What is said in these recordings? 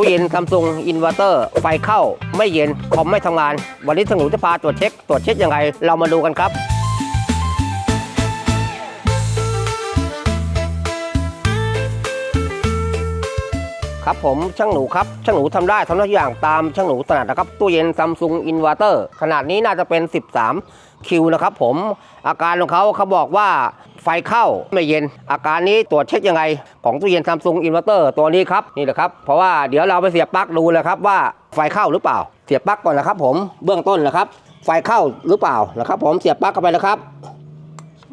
ตู้เย็นซัมซุงอินเวอร์เตอร์ไฟเข้า ไม่เย็นคอมไม่ทำงาน วันนี้สงหนูจะพาตรวจเช็ค ตรวจเช็คยังไง เรามาดูกันครับครับผมช่างหนูครับช่างหนูทำได้ทำทุกอย่างตามช่างหนูถนัดนะครับตู้เย็นซัมซุงอินเวอร์เตอร์ขนาดนี้น่าจะเป็น 13 คิวนะครับผมอาการของเขาเขาบอกว่า ฟเข้าไม่เย็น อาการนี้ตรวจเช็คยังไง ของตู้เย็นซัมซุงอินเวอร์เตอร์ตัวนี้ครับนี่แหละครับเพราะว่าเดี๋ยวเราไปเสียบปลั๊กดูเลยครับว่าไฟเข้าหรือเปล่า เสียบปลั๊กก่อนนะครับ ผมเบื้องต้นนะครับ ไฟเข้าหรือเปล่านะครับ ผมเสียบปลั๊กเข้าไปนะครับ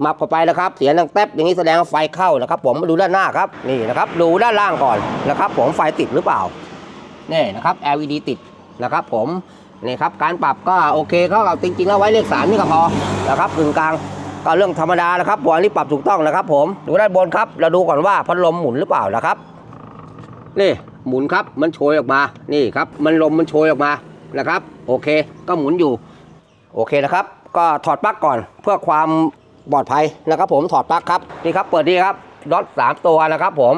มับเข้าไปนะครับ เสียงดังแป๊บอย่างนี้แสดงไฟเข้านะครับ ผมมาดูด้านหน้าครับนี่นะครับ ดูด้านล่างก่อนนะครับ ผมไฟติดหรือเปล่านี่นะครับ LED ติดนะครับ ผมนี่ครับการปรับก็โอเคเขาเอาจริงๆแล้วไว้เลขสามนี่ก็พอนะครับกึ่งกลาง ก็เรื่องธรรมดานะครับบอลนี้ปรับถูกต้องนะครับผมดูด้านบนครับ เราดูก่อนว่าพัดลมหมุนหรือเปล่านะครับนี่หมุนครับมันโชยออกมานี่ครับมันลมมันโชยออกมานะครับ โอเคก็หมุนอยู่โอเคนะครับ ก็ถอดปลั๊กก่อนเพื่อความปลอดภัยนะครับ ผมถอดปลั๊กครับนี่ครับเปิดดีครับดอทสามตัวนะครับผม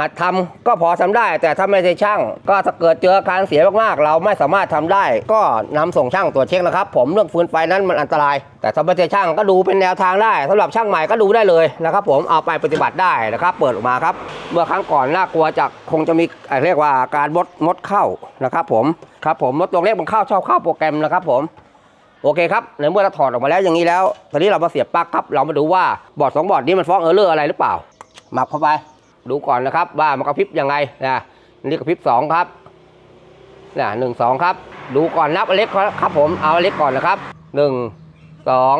หัดทำก็พอทำได้ แต่ถ้าไม่ใช่ช่าง ก็ถ้าเกิดเจออาการเสียมากๆ เราไม่สามารถทำได้ ก็นำส่งช่างตรวจเช็คนะครับ ผมเรื่องฟืนไฟนั้นมันอันตราย แต่ถ้าไม่ใช่ช่างก็ดูเป็นแนวทางได้สำหรับช่างใหม่ก็ดูได้เลยนะครับ ผมเอาไปปฏิบัติได้นะครับ เปิดออกมาครับ เมื่อครั้งก่อนน่ากลัวจะคงจะมีเเรียกว่าการมดมดเข้านะครับผมครับผมมดตัวเล็กมันเข้าชอบเข้าโปรแกรมนะครับผมโอเคครับในเมื่อเราถอดออกมาแล้วอย่างนี้แล้วตอนนี้เรามาเสียบปลั๊กครับเรามาดูว่าบอร์ดสองบอร์ดนี้มันฟ้องเออร์เลอร์อะไรหรือเปล่ามับเข้าไป ดูก่อนนะครับ ว่ามันกระพริบยังไงนะนี่กระพริบสองครับนะหนึ่งสองครับ ดูก่อนนับเล็กครับผมเอาเล็กก่อนนะครับหนึ่งสอง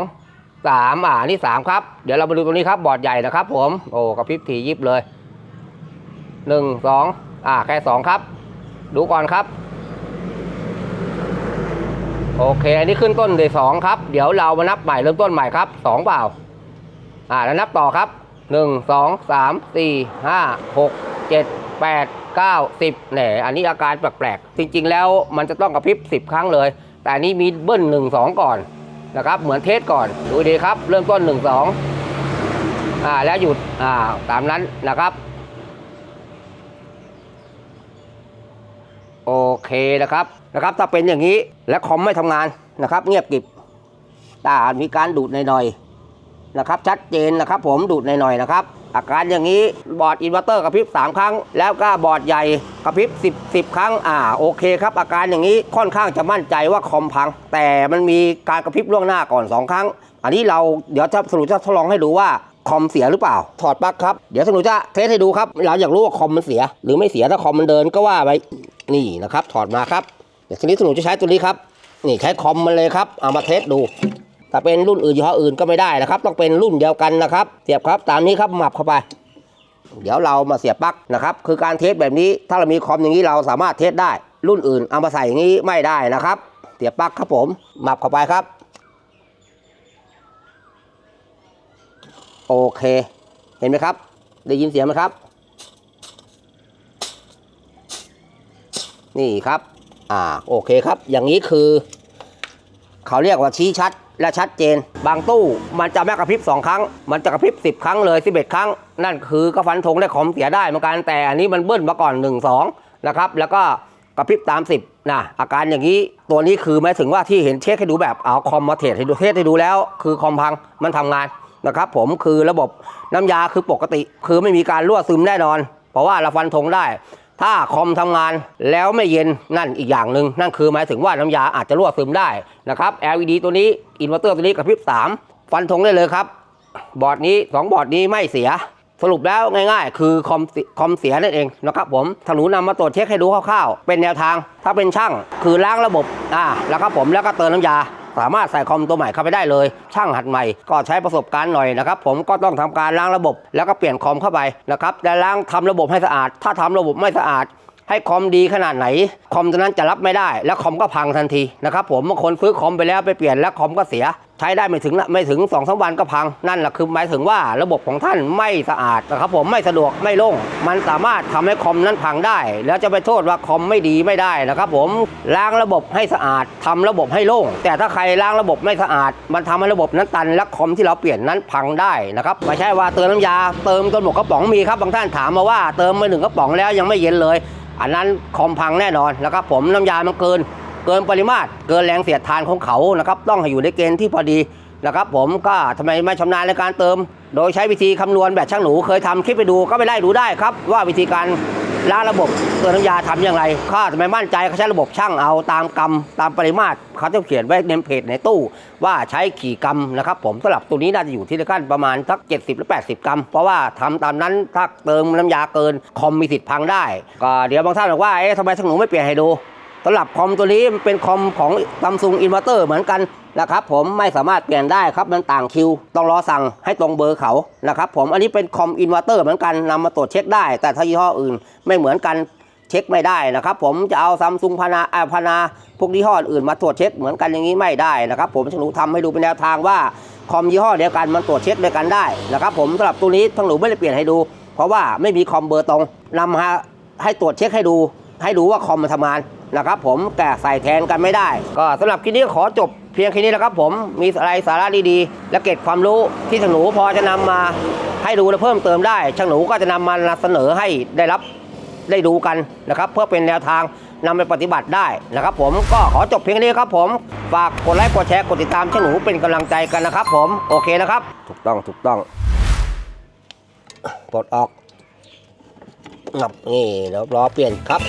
สามอ่านี่สามครับ เดี๋ยวเรามาดูตรงนี้ครับบอร์ดใหญ่นะครับ ผมโอ้กระพริบถี่ยิบเลยหนึ่งสองอ่าแค่สองครับ ดูก่อนครับโอเคอันนี้ขึ้นต้นเลยสองครับ เดี๋ยวเรามานับใหม่เริ่มต้นใหม่ครับสองเปล่า อ่าแล้วนับต่อครับ หนึ่งสองสามสี่ห้าหกเจ็ดแปดเก้าสิบแหนอันนี้อาการแปลกๆ จริงๆ แล้วมันจะต้องกระพริบสิบครั้งเลย แต่อันนี้มีเบิ้ลหนึ่งสองก่อนนะครับ เหมือนเทสก่อน ดูดีครับ เริ่มต้นหนึ่งสองอ่า แล้วหยุด อ่า ตามนั้นนะครับ โอเคนะครับ นะครับ ถ้าเป็นอย่างนี้ และคอมไม่ทำงานนะครับ เงียบกิบตามีการดูดหน่อยๆ นะครับชัดเจนนะครับผมดูดหน่อยๆนะครับอาการอย่างนี้บอร์ดอินเวอร์เตอร์กระพริบ 3 ครั้ง แล้วก็บอร์ดใหญ่กระพริบ 10 10 ครั้งอ่าโอเคครับ อาการอย่างนี้ค่อนข้างจะมั่นใจว่าคอมพัง แต่มันมีการกระพริบล่วงหน้าก่อน 2 ครั้ง อันนี้เราเดี๋ยวจะสรุปจะทดลองให้ดูว่าคอมเสียหรือเปล่า ถอดปลั๊กครับ เดี๋ยวสรุปจะเทสให้ดูครับ เราอยากรู้ว่าคอมมันเสีย หรือไม่เสียถ้าคอมมันเดินก็ว่าไปนี่นะครับ ถอดมาครับ เดี๋ยวทีนี้สนุจะใช้ตัวนี้ครับ นี่ใช้คอมมันเลยครับ เอามาเทสดู ถ้าเป็นรุ่นอื่นยี่ห้ออื่นก็ไม่ได้นะครับ ต้องเป็นรุ่นเดียวกันนะครับ เสียบครับตามนี้ครับหมับเข้าไป เดี๋ยวเรามาเสียบปลั๊กนะครับ คือการเทสแบบนี้ถ้าเรามีคอมอย่างนี้เราสามารถเทสได้ รุ่นอื่นเอามาใส่อย่างนี้ไม่ได้นะครับ เสียบปลั๊กครับผมหมับเข้าไปครับ โอเค เห็นไหมครับ ได้ยินเสียงไหมครับ นี่ครับ อ่าโอเคครับ อย่างนี้คือ เขาเรียกว่าชี้ชัด และชัดเจน บางตู้มันจะไม่กระพริบ 2 ครั้ง มันจะกระพริบ 10 ครั้งเลย 11 ครั้ง นั่นคือก็ฟันธงได้คอมเสียได้เหมือนกันแต่อันนี้มันเบิ้ลมาก่อน 1 2 นะครับ แล้วก็กระพริบตาม 10นะอาการอย่างนี้ตัวนี้คือหมายถึงว่าที่เห็นเช็คให้ดูแบบเอาคอมมาเทสให้ดูเทสให้ดูแล้ว คือคอมพังมันทำงานนะครับผมคือระบบน้ำยาคือปกติ คือไม่มีการรั่วซึมแน่นอน เพราะว่าเราฟันธงได้ ถ้าคอมทำงานแล้วไม่เย็นนั่นอีกอย่างหนึ่งนั่นคือหมายถึงว่าน้ำยาอาจจะรั่วซึมได้นะครับ LED ตัวนี้อินเวอร์เตอร์ตัวนี้กระพริบ3ฟันธงได้เลยครับ บอร์ดนี้ 2 บอร์ดนี้ไม่เสีย สรุปแล้วง่ายๆ คือคอมคอมเสียนั่นเองนะครับผมถ้าหนูนำมาตรวจเช็คให้ดูคร่าวๆ เป็นแนวทาง ถ้าเป็นช่างคือล้างระบบอ่าแล้วครับผมแล้วก็เติมน้ำยา สามารถใส่คอมตัวใหม่เข้าไปได้เลย ช่างหัดใหม่ก็ใช้ประสบการณ์หน่อยนะครับผมก็ต้องทำการล้างระบบ แล้วก็เปลี่ยนคอมเข้าไปนะครับแต่ล้างทำระบบให้สะอาด ถ้าทำระบบไม่สะอาด ให้คอมดีขนาดไหน คอมตัวนั้นจะรับไม่ได้ แล้วคอมก็พังทันทีนะครับผมบางคนซื้อคอมไปแล้วไปเปลี่ยนแล้วคอมก็เสีย ใช้ได้ไม่ถึงไม่ถึง2อสวันก็พังนั่นแหละคือหมายถึงว่าระบบของท่านไม่สะอาดนะครับผมไม่สะดวกไม่โล่งมันสามารถทำให้คอมนั้นพังได้ แล้วจะไปโทษว่าคอมไม่ดีไม่ได้นะครับผมล้างระบบให้สะอาดทำระบบให้โล่ง แต่ถ้าใครล้างระบบไม่สะอาด มันทำให้ระบบนั้นตันและคอมที่เราเปลี่ยนนั้นพังได้นะครับไม่ใช่ว่าเติมน้ำยา เติมจนหมดกระป๋องมีครับบางท่านถามมาว่าเติมมาหนึ่งกระป๋องแล้วยังไม่เย็นเลย อันนั้นคอมพังแน่นอนนะครับผมน้ำยามันเกิน เกินปริมาตร เกินแรงเสียดทานของเขานะครับต้องให้อยู่ในเกณฑ์ที่พอดีนะครับผมก็ทำไมไม่ชำนาญในการเติม โดยใช้วิธีคำนวณแบบช่างหนูเคยทำคลิปไปดูก็ไปไล่ดูได้ครับ ว่าวิธีการ ล้างระบบเติมน้ำยาทำอย่างไรข้าทำไมมั่นใจเขาใช้ระบบช่างเอาตามกรรมตามปริมาตรเขาจะเขียนไว้ในเพจในตู้ ว่าใช้ขี่กรรมนะครับ ผมสำหรับตัวนี้น่าจะอยู่ที่ขั้นประมาณสัก 70 หรือ 80 กรัม เพราะว่าทำตามนั้นถ้าเติมน้ำยาเกินคอมมีสิทธิ์พังได้ก็เดี๋ยวบางท่านบอกว่าเอ๊ะทำไมทั้งหนูไม่เปลี่ยนให้ดู สำหรับคอมตัวนี้มันเป็นคอมของซัมซุงอินเวอร์เตอร์เหมือนกันนะครับผมไม่สามารถเปลี่ยนได้ครับมันต่างคิว ต้องรอสั่งให้ตรงเบอร์เขานะครับผมอันนี้เป็นคอมอินเวอร์เตอร์เหมือนกันนำมาตรวจเช็คได้ แต่ถ้ายี่ห้ออื่นไม่เหมือนกันเช็คไม่ได้นะครับผมจะเอาซัมซุงพานาอาพานาพวกยี่ห้ออื่นมาตรวจเช็คเหมือนกันอย่างนี้ไม่ได้นะครับผมช่างหนูทำให้ดูเป็นแนวทางว่าคอมยี่ห้อเดียวกันมันตรวจเช็คด้วยกันได้นะครับผมสำหรับตัวนี้ช่างหนูไม่ได้เปลี่ยนให้ดู เพราะว่าไม่มีคอมเบอร์ตรงนำมาให้ตรวจเช็คให้ดู ให้ดูว่าคอมมันทำงานนะครับผมแต่ใส่แทนกันไม่ได้ ก็สำหรับคลิปนี้ขอจบเพียงแค่นี้นะครับผมมีอะไรสาระดีๆ และเก็บความรู้ที่ช่างหนูพอจะนำมาให้ดูและเพิ่มเติมได้ช่างหนูก็จะนำมานำเสนอให้ได้รับได้ดูกันนะครับ เพื่อเป็นแนวทางนำไปปฏิบัติได้นะครับผมก็ขอจบเพียงแค่นี้ครับผมฝากกดไลค์กดแชร์กดติดตามช่างหนูเป็นกำลังใจกันนะครับ ผมโอเคนะครับ ถูกต้องถูกต้องปลดออกงับนี่เดี๋ยวรอเปลี่ยนครับ